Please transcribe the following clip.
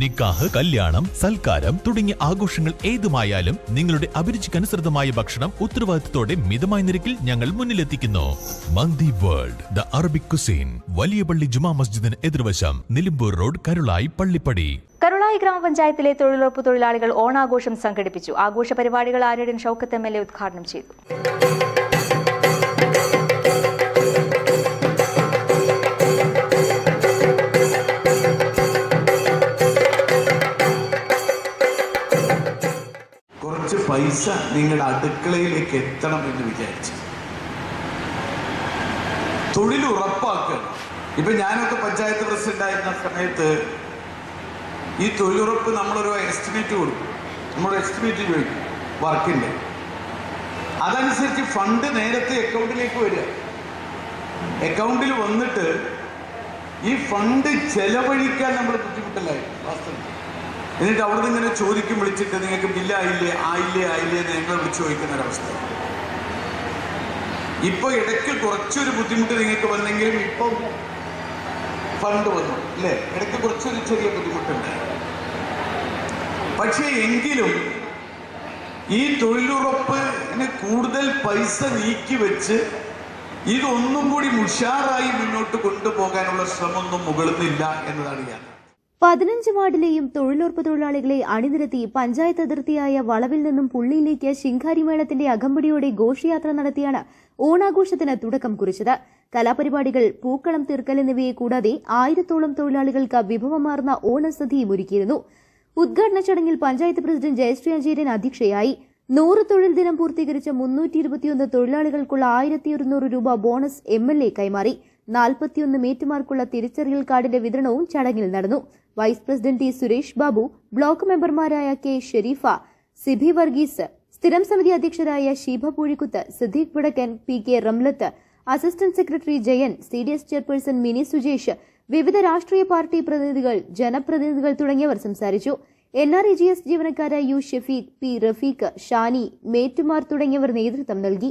നിക്കാഹ് കല്യാണം സൽക്കാരം തുടങ്ങിയ ആഘോഷങ്ങൾ ഏതുമായാലും നിങ്ങളുടെ അഭിരുചിക്കനുസൃതമായ ഭക്ഷണം ഉത്തരവാദിത്തത്തോടെ മിതമായ നിരക്കിൽ ഞങ്ങൾ മുന്നിലെത്തിക്കുന്നു. Mandi World the Arabic cuisine വലിയ പള്ളി ജുമാ മസ്ജിദിന് എതിർവശം നിലമ്പൂർ റോഡ് കരുളായി പള്ളിപ്പടി. കരുളായി ഗ്രാമപഞ്ചായത്തിലെ തൊഴിലുറപ്പ് തൊഴിലാളികൾ ഓണാഘോഷം സംഘടിപ്പിച്ചു. ആഘോഷ പരിപാടികൾ Aryadan Shoukath M L A ഉദ്ഘാടനം ചെയ്തു. കുറച്ച് പൈസ നിങ്ങളുടെ അടുക്കളയിലേക്ക് എത്തണം എന്ന് വിചാരിച്ചു. തൊഴിൽ ഉറപ്പാക്കണം ഇപ്പൊ ഞാനൊക്കെ പഞ്ചായത്ത് പ്രസിഡന്റ് ആയിരുന്ന സമയത്ത് ഈ തൊഴിലുറപ്പ് നമ്മളൊരു എസ്റ്റിമേറ്റ് കൊടുക്കും. നമ്മളൊരു എസ്റ്റിമേറ്റ് ചോദിക്കും വർക്കിന്റെ അതനുസരിച്ച് ഫണ്ട് നേരത്തെ അക്കൗണ്ടിലേക്ക് വരിക. അക്കൗണ്ടിൽ വന്നിട്ട് ഈ ഫണ്ട് ചെലവഴിക്കാൻ നമ്മൾ ബുദ്ധിമുട്ടല്ലായിരുന്നു വാസ്തവം എന്നിട്ട് അവിടുന്ന് ഇങ്ങനെ ചോദിക്കും വിളിച്ചിട്ട് നിങ്ങൾക്ക് ബില്ലായില്ലേ ആയില്ലേ ആയില്ലേ എന്ന് ഞങ്ങൾ വിളിച്ചു ചോദിക്കുന്ന ഒരവസ്ഥ. ഇപ്പൊ ഇടയ്ക്ക് കുറച്ചൊരു ബുദ്ധിമുട്ട് നിങ്ങൾക്ക് വന്നെങ്കിലും ഇപ്പം ഫണ്ട് വന്നു അല്ലേ? ഇടയ്ക്ക് കുറച്ചൊരു ചെറിയ ബുദ്ധിമുട്ടുണ്ട്. പക്ഷേ എങ്കിലും ഈ തൊഴിലുറപ്പിന് കൂടുതൽ പൈസ നീക്കി വെച്ച് ഇതൊന്നും കൂടി ഉഷാറായി മുന്നോട്ട് കൊണ്ടുപോകാനുള്ള ശ്രമമൊന്നും മുകളിലില്ല എന്നതാണ് ഞാൻ. പതിനഞ്ച് വാർഡിലെയും തൊഴിലുറപ്പ് തൊഴിലാളികളെ അണിനിരത്തി പഞ്ചായത്ത് അതിർത്തിയായ വളവിൽ നിന്നും പുള്ളിയിലേക്ക് ശിങ്കാരിമേളത്തിന്റെ അകമ്പടിയോടെ ഘോഷയാത്ര നടത്തിയാണ് ഓണാഘോഷത്തിന് തുടക്കം കുറിച്ചത്. കലാപരിപാടികൾ പൂക്കളം തീർക്കൽ എന്നിവയെ കൂടാതെ ആയിരത്തോളം തൊഴിലാളികൾക്ക് വിഭവമാർന്ന ഓണസദ്യയും ഒരുക്കിയിരുന്നു. ഉദ്ഘാടന ചടങ്ങിൽ പഞ്ചായത്ത് പ്രസിഡന്റ് ജയശ്രീ അജീരൻ അധ്യക്ഷയായി. നൂറ് തൊഴിൽ ദിനം പൂർത്തീകരിച്ച മുന്നൂറ്റി ഇരുപത്തിയൊന്ന് തൊഴിലാളികൾക്കുള്ള ആയിരത്തി ഒരുന്നൂറ് രൂപ ബോണസ് എം എൽ എ കൈമാറി. നാൽപ്പത്തിയൊന്ന് മേറ്റുമാർക്കുള്ള തിരിച്ചറിയൽ കാർഡിന്റെ വിതരണവും ചടങ്ങിൽ നടന്നു. Vice president T Suresh Babu block മെമ്പർമാരായ കെ ഷെരീഫ സിബി വർഗീസ് സ്ഥിരം സമിതി അധ്യക്ഷരായ Sheeba Poozhikkuth Siddique Vadakkan P K Ramlath assistant secretary Jayan C D S chairperson Mini Sujesh വിവിധ രാഷ്ട്രീയ പാർട്ടി പ്രതിനിധികൾ ജനപ്രതിനിധികൾ തുടങ്ങിയവർ സംസാരിച്ചു. N R E G S ജീവനക്കാരായ U Shefeeq P Rafeeq Shani മേറ്റുമാർ തുടങ്ങിയവർ നേതൃത്വം നൽകി.